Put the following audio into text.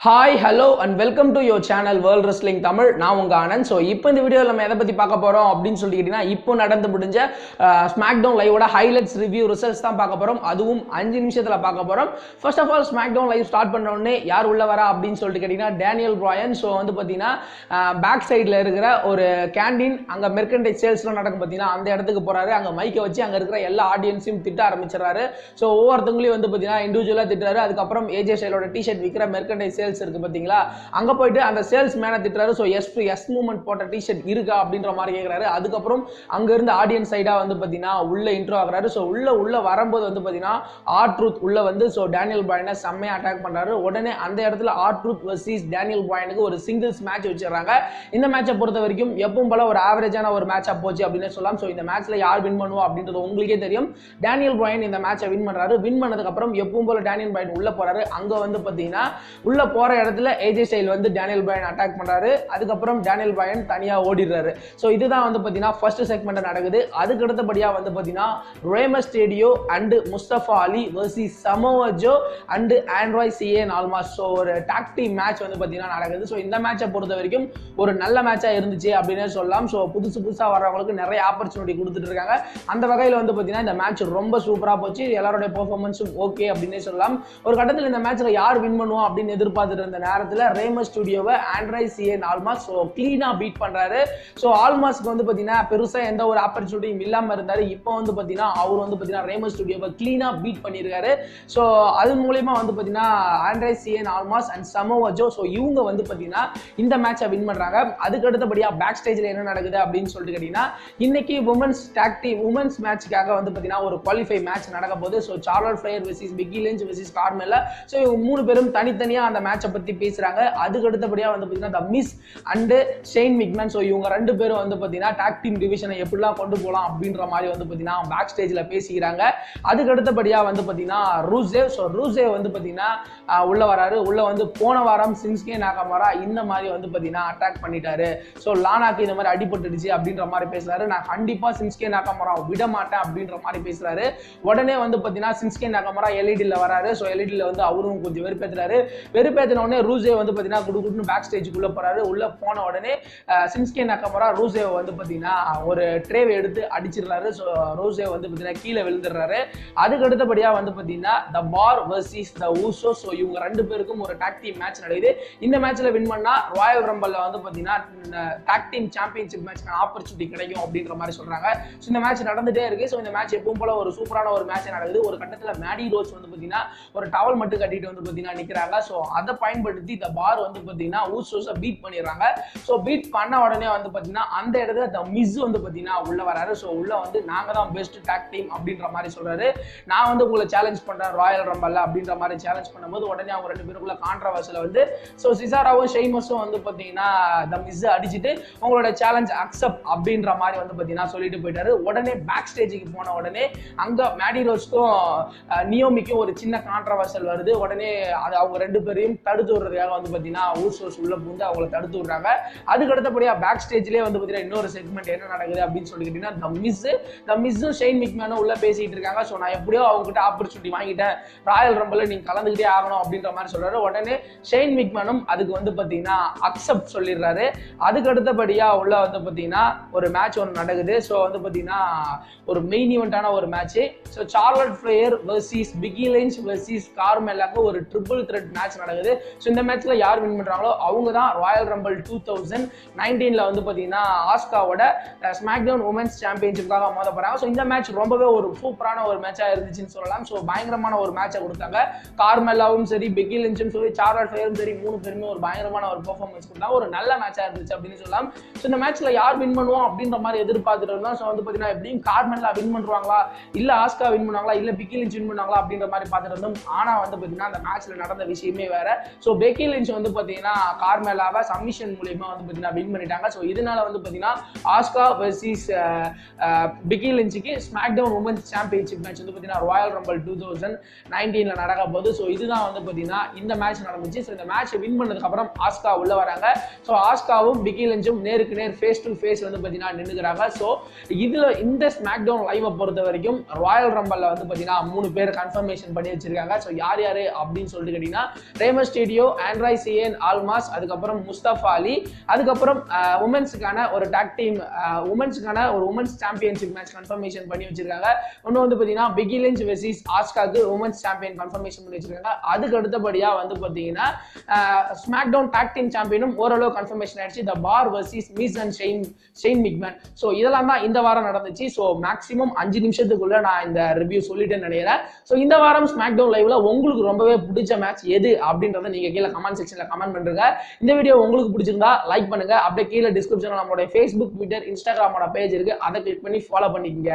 Hi hello and welcome to your channel world wrestling Tamil நான் உங்கள் Anand. So இப்போ இந்த வீடியோவில் நம்ம எதை பற்றி பார்க்க போகிறோம் அப்படின்னு சொல்லிக்கிட்டிங்கன்னா இப்போ நடந்து முடிஞ்ச ஸ்மாக் டவுன் லைவோட ஹைலைட்ஸ் ரிவ்யூ ரிசல்ட்ஸ் தான் பார்க்க போகிறோம் அதுவும் அஞ்சு நிமிஷத்தில் பார்க்க போகிறோம் first of all SmackDown live start பண்ண உடனே யார் உள்ள வரா அப்படின்னு சொல்லிட்டு கேட்டிங்கன்னா டேனியல் ப்ராயன் ஸோ வந்து பார்த்தீங்கன்னா பேக் சைடில் இருக்கிற ஒரு கேண்டீன் அங்கே மெர்கண்டைஸ் சேல்ஸ்லாம் நடக்கும் பார்த்தீங்கன்னா அந்த இடத்துக்கு போகிறாரு அங்கே மைக்கை வச்சு அங்கே இருக்கிற எல்லா ஆடியன்ஸையும் திட்ட ஆரம்பிச்சிடறாரு. ஸோ ஒவ்வொருத்தவங்களையும் வந்து பார்த்தீங்கன்னா இண்டிவிஜுவலாக திட்டுறாரு. அதுக்கப்புறம் ஏஜே ஸ்டைலோட டிஷர்ட் விற்கிற மெர்கண்டைஸ் சேல்ஸ் இருக்கு பார்த்தீங்களா அங்கே போயிட்டு அந்த சேல்ஸ் மேனை திட்டுறாரு. ஸோ எஸ் எஸ் மூமெண்ட் போட்ட டிஷர்ட் இருக்கா அப்படின்ற மாதிரி கேட்குறாரு அதுக்கப்புறம் அங்க இருந்து ஆடியன்ஸ் சைடா வந்து பார்த்தீங்கன்னா உள்ள இன்ட்ரோ ஆகுறாரு. ஸோ உள்ள உள்ள வரும்போது வந்து பார்த்தீங்கன்னா ஆர் ட்ரூத் உள்ள வந்து ஸோ டேனியல் பிராயனை செம்மையா அட்டாக் பண்றாரு. உடனே அந்த இடத்துல ஆர் ட்ரூத் வர்சஸ் டேனியல் பாயினுக்கு ஒரு சிங்கிள்ஸ் மேட்ச் வச்சிடறாங்க. இந்த மேட்சை பொறுத்த வரைக்கும் எப்பவும் போல ஒரு ஆவரேஜான ஒரு மேட்சா போச்சு அப்படின்னு சொல்லலாம். ஸோ இந்த மேட்ச்ல யார் வின் பண்ணுவா அப்படின்றது உங்களுக்கே தெரியும். டேனியல் பாயின் இந்த மேட்சை வின் பண்றாரு. வின் பண்ணதுக்கு அப்புறம் எப்பவும் போல டேனியல் பிராயன் உள்ள போறாரு. அங்க வந்து பார்த்தீங்கன்னா உள்ள போற இடத்துல ஏஜே ஸ்டைல் வந்து டேனியல் பயன் அட்டாக் பண்றாரு. அதுக்கப்புறம் டேனியல் பயன் தனியா ஓடிடுறாரு. ஸோ இதுதான் வந்து பார்த்தீங்கன்னா ஃபர்ஸ்ட் செக்மெண்ட் நடக்குது. அதுக்கு அடுத்தபடியா வந்து பார்த்தீங்கன்னா ரேமஸ் ஸ்டேடியோ அண்ட் முஸ்தபா அலி வர்சி சமோவஜோ அண்ட் ஆண்ட்ராய் சிஏ நால்மா ஸோ ஒரு டாக்டி மேட்ச் வந்து பார்த்தீங்கன்னா நடக்குது. ஸோ இந்த மேட்சை பொறுத்த வரைக்கும் ஒரு நல்ல மேட்சா இருந்துச்சு அப்படின்னு சொல்லலாம். ஸோ புதுசு புதுசாக வர்றவங்களுக்கு நிறைய ஆப்பர்ச்சுனிட்டி கொடுத்துட்டு இருக்காங்க. அந்த வகையில் வந்து பார்த்தீங்கன்னா இந்த மேட்ச் ரொம்ப சூப்பராக போச்சு. எல்லாருடைய பெர்ஃபார்மன்ஸும் ஓகே அப்படின்னே சொல்லலாம். ஒரு கட்டத்தில் இந்த மேட்ச்ல யார் வின் பண்ணுவோம் அப்படின்னு எதிர்பார்த்து பார்த்துட்டு இருந்த நேரத்தில் ரேமஸ் ஸ்டுடியோவை ஆண்ட்ராய்ட் சிஎன் ஆல்மாஸ் ஸோ க்ளீனாக பீட் பண்ணுறாரு ஸோ ஆல்மாஸ்க்கு வந்து பார்த்தீங்கன்னா பெருசாக எந்த ஒரு ஆப்பர்ச்சுனிட்டியும் இல்லாமல் இருந்தார். இப்போ வந்து பார்த்தீங்கன்னா அவர் வந்து பார்த்தீங்கன்னா ரேமஸ் ஸ்டுடியோவை க்ளீனாக பீட் பண்ணியிருக்காரு ஸோ அது மூலயமா வந்து பார்த்தீங்கன்னா Andrade Cien Almas and Samoa Joe so இவங்க வந்து பார்த்தீங்கன்னா இந்த மேட்சை வின் பண்ணுறாங்க அதுக்கு அடுத்தபடியாக பேக் ஸ்டேஜில் என்ன நடக்குது அப்படின்னு சொல்லிட்டு கேட்டிங்கன்னா இன்னைக்கு உமன்ஸ் டாக்டி உமன்ஸ் மேட்சுக்காக வந்து பார்த்தீங்கன்னா ஒரு குவாலிஃபை மேட்ச் நடக்க போகுது. So Charlotte Flair versus Becky Lynch versus Carmella so இவங்க மூணு பேரும் தனித்தனியாக அந்த மேட்ச் பற்றி பேசுகிறாங்க அதுக்கு அடுத்தபடியாக வந்து பார்த்தீங்கன்னா the Miz and Shane McMahon so இவங்க ரெண்டு பேரும் வந்து பார்த்தீங்கன்னா டாக் டீம் டிவிஷனை எப்படிலாம் கொண்டு போகலாம் அப்படின்ற மாதிரி வந்து பார்த்தீங்கன்னா பேக் ஸ்டேஜில் பேசிக்கிறாங்க. அதுக்கு அடுத்தபடியாக வந்து பார்த்தீங்கன்னா ரூசேவ் ஸோ ரூசேவ் வந்து பார்த்தீங்கன்னா உள்ளே வராரு. உள்ளே வந்து போன வாரம் சின்ஸ்கே நாகமாரா இந்த மாதிரி வந்து பார்த்தீங்கன்னா அட்டாக் பண்ணிட்டாரு. ஸோ லானாக்கு இந்த மாதிரி அடிபட்டுடுச்சு அப்படின்ற மாதிரி பேசுறாரு. நான் கண்டிப்பாக சின்ஸ்கே நாகமாரா விட மாட்டேன் அப்படின்ற மாதிரி பேசுறாரு. உடனே வந்து பார்த்தீங்கன்னா சின்ஸ்கே நாகமாரா எல்இடியில் வராரு. ஸோ எல்இடியில் வந்து அவரும் கொஞ்சம் வெறுப்பேற்றுறாரு வெறுப்பேற்ற எத்தின உடனே ரூசே வந்து பார்த்தீங்கன்னா குடு குடுன்னு பேக் ஸ்டேஜுக்குள்ளே போகிறாரு உள்ளே போன உடனே சின்ஸ்கே நக்கமரா ரூசேவை வந்து பார்த்தீங்கன்னா ஒரு ட்ரேவை எடுத்து அடிச்சிடுறாரு. ஸோ ரூசே வந்து பார்த்தீங்கன்னா கீழே விழுந்துடுறாரு. அதுக்கு அடுத்தபடியாக வந்து பார்த்தீங்கன்னா the Bar versus the Uso so இவங்க ரெண்டு பேருக்கும் ஒரு டாக் டீம் மேட்ச் நடக்குது. இந்த மேட்ச்சில் வின் பண்ணால் ராயல் ரம்பலில் வந்து பார்த்தீங்கன்னா டாக் டீம் சாம்பியன்ஷிப் மேட்ச்க்கான ஆப்பர்ச்சுனிட்டி கிடைக்கும் அப்படின்ற மாதிரி சொல்கிறாங்க ஸோ இந்த மேட்ச் நடந்துகிட்டே இருக்குது ஸோ இந்த மேட்ச் எப்பவும் போல ஒரு சூப்பரான ஒரு மேட்ச் நடக்குது. ஒரு கட்டத்தில் மேடி ரோஸ் வந்து பார்த்தீங்கன்னா ஒரு டவல் மட்டும் கட்டிட்டு வந்து பார்த்தீங்கன்னா நிற்கிறாங்க ஸோ அதை பயன்படுத்தி இந்த பார் வந்து பார்த்தீங்கன்னா ஊசோஸை பீட் பண்ணிடுறாங்க. ஸோ பீட் பண்ண உடனே வந்து பார்த்தீங்கன்னா அந்த இடத்துல த மிஸ் வந்து பார்த்தீங்கன்னா உள்ள வராரு. ஸோ உள்ள வந்து நாங்கள் தான் பெஸ்ட் டேக் டீம் அப்படின்ற மாதிரி சொல்கிறாரு நான் வந்து உங்களை சேலஞ்ச் பண்ணுறேன் ராயல் ரம்பல்ல அப்படின்ற மாதிரி சேலஞ்ச் பண்ணும்போது உடனே அவங்க ரெண்டு பேருக்குள்ள கான்ட்ரவர்சியில் வந்து ஸோ சிசாராவும் ஷெய்மஸும் வந்து பார்த்தீங்கன்னா த மிஸ் அடிச்சுட்டு உங்களோட சேலஞ்ச் அக்செப்ட் அப்படின்ற மாதிரி வந்து பார்த்தீங்கன்னா சொல்லிட்டு போயிட்டாரு. உடனே பேக் ஸ்டேஜுக்கு போன உடனே அங்கே மேடி ரோஸ்க்கும் நியோமிக்கும் ஒரு சின்ன கான்ட்ரவர்சல் வருது. உடனே அது அவங்க ரெண்டு பேரையும் தடுத்து விடுறதுக்காக வந்து பார்த்தீங்கன்னா ஊசோஸ் உள்ள பூந்து அவங்கள தடுத்து விடுறாங்க. அதுக்கு அடுத்தபடியா பேக் ஸ்டேஜ்லேயே வந்து பார்த்தீங்கன்னா இன்னொரு செக்மெண்ட் என்ன நடக்குது அப்படின்னு சொல்லி கேட்டீங்கன்னா த மிஸ் த மிஸ்ஸும் ஷெயின் மிக்மேனும் உள்ள பேசிட்டு இருக்காங்க. ஸோ நான் எப்படியோ அவங்க கிட்ட ஆப்பர்ச்சுனிட்டி வாங்கிட்டேன். ராயல் ரம்பில் நீ கலந்துக்கிட்டே ஆகணும் அப்படின்ற மாதிரி சொல்றாரு. உடனே ஷெயின் மிக்மேனும் அதுக்கு வந்து பார்த்தீங்கன்னா அக்செப்ட் சொல்லிடுறாரு. அதுக்கு அடுத்தபடியா உள்ள வந்து பார்த்தீங்கன்னா ஒரு மேட்ச் ஒன்று நடக்குது. ஸோ வந்து பார்த்தீங்கன்னா ஒரு மெயின் ஈவெண்ட்டான ஒரு match so Charlotte Flair versus Becky Lynch versus கார்மெல்லாக்கு ஒரு ட்ரிபிள் த்ரெட் மேட்ச் நடக்குது. ஸோ இந்த மேட்ச்ல யார் வின் பண்ணுறாங்களோ அவங்க தான் ராயல் ரம்பிள் டூ தௌசண்ட் நைன்டீனில் வந்து பார்த்தீங்கன்னா ஆஸ்காவோட ஸ்மாக் டவுன் உமன்ஸ் சாம்பியன்ஷிப்காக மோத போகிறாங்க ஸோ இந்த மேட்ச் ரொம்பவே ஒரு சூப்பரான ஒரு மேட்சாக இருந்துச்சுன்னு சொல்லலாம். ஸோ பயங்கரமான ஒரு மேட்சை கொடுத்தாங்க. கார்மெல்லாவும் சரி பிகி லிஞ்சும் சரி சார்லட் ஃபிளேயரும் சரி மூணு பேருமே ஒரு பயங்கரமான ஒரு பர்ஃபார்மன்ஸ் கொடுத்தாங்க. ஒரு நல்ல மேட்சாக இருந்துச்சு அப்படின்னு சொல்லலாம். ஸோ இந்த மேட்ச்ல யார் வின் பண்ணுவோம் அப்படின்ற மாதிரி எதிர்பார்த்துட்டு இருந்தோம். ஸோ வந்து பார்த்தீங்கன்னா எப்படியும் கார்மெல்லா வின் பண்ணுவாங்களா இல்லை ஆஸ்கா வின் பண்ணுவாங்களா இல்லை பிக்கி லிஞ்ச் வின் பண்ணுவாங்களா அப்படின்ற மாதிரி பார்த்துட்டு இருந்தோம். ஆனால் வந்து பார்த்தீங்கன்னா அந்த மேட்ச்ல நடந்த விஷயமே வேற. ஸோ பெக்கி லிஞ்ச் வந்து பார்த்தீங்கன்னா கார்மெலாவை சப்மிஷன் மூலியமா வந்து பார்த்தீங்கன்னா வின் பண்ணிட்டாங்க. ஸோ இதனால வந்து பார்த்தீங்கன்னா ஆஸ்கா வெர்சிஸ் பிக்கி லிஞ்சுக்கு SmackDown women's championship match வந்து பார்த்தீங்கன்னா ராயல் ரம்பல் டூ தௌசண்ட் நைன்டீனில் நடக்க போகுது. ஸோ இதுதான் வந்து பார்த்தீங்கன்னா இந்த மேட்ச் நடந்துச்சு. ஸோ இந்த மேட்ச் வின் பண்ணதுக்கப்புறம் ஆஸ்கா உள்ள வராங்க. ஸோ ஆஸ்காவும் பிக்கி லிஞ்சும் நேருக்கு நேர் ஃபேஸ் டு ஃபேஸ் வந்து பார்த்தீங்கன்னா நின்றுக்கிறாங்க ஸோ இதில் இந்த ஸ்மாக் டவுன் லைவை பொறுத்த வரைக்கும் ராயல் ரம்பலில் வந்து பார்த்தீங்கன்னா மூணு பேர் கன்ஃபர்மேஷன் பண்ணி வச்சிருக்காங்க. ஸோ யார் யார் அப்படின்னு சொல்லிட்டு கேட்டிங்கன்னா Rey Mysterio Andrade Cien Almas அதுக்கப்புறம் முஸ்தபா அலி அதுக்கப்புறம் உமன்ஸுக்கான ஒரு டாக் டீம் உமன்ஸுக்கான ஒரு உமன்ஸ் சாம்பியன்ஷிப் மேட்ச் கன்ஃபர்மேஷன் பண்ணி வச்சிருக்காங்க. ஒன்று வந்து பார்த்தீங்கன்னா பிகி லிஞ்ச் ஆஸ்காக்கு உமன்ஸ் சாம்பியன் கன்ஃபர்மேஷன் பண்ணி வச்சிருக்காங்க. அதுக்கு அடுத்தபடியாக வந்து பார்த்தீங்கன்னா ஸ்மாக் டவுன் டாக் டீம் சாம்பியனும் ஓரளவு கன்ஃபர்மேஷன் ஆயிடுச்சு. The Bar versus Miz and Shane Shane McMahon so இதெல்லாம் தான் இந்த வாரம் நடந்துச்சு. ஸோ மேக்ஸிமம் அஞ்சு நிமிஷத்துக்குள்ள நான் இந்த ரிவ்யூ சொல்லிட்டேன்னு நினைக்கிறேன். ஸோ இந்த வாரம் ஸ்மாக் டவுன் லைவ்ல உங்களுக்கு ரொம்பவே பிடிச்ச மேட்ச் எது அப்படின்றத நீங்க கீழே கமெண்ட் செக்ஷன்ல கமெண்ட் பண்ணுங்க இந்த வீடியோ உங்களுக்கு பிடிச்சிருந்தா லைக் பண்ணுங்க. அப்படியே கீழே டிஸ்கிரிப்ஷன்ல நம்மளோட ஃபேஸ்புக் ட்விட்டர் இன்ஸ்டாகிராமோட பேஜ் இருக்கு. அதை கிளிக் பண்ணி ஃபாலோ பண்ணிக்கங்க.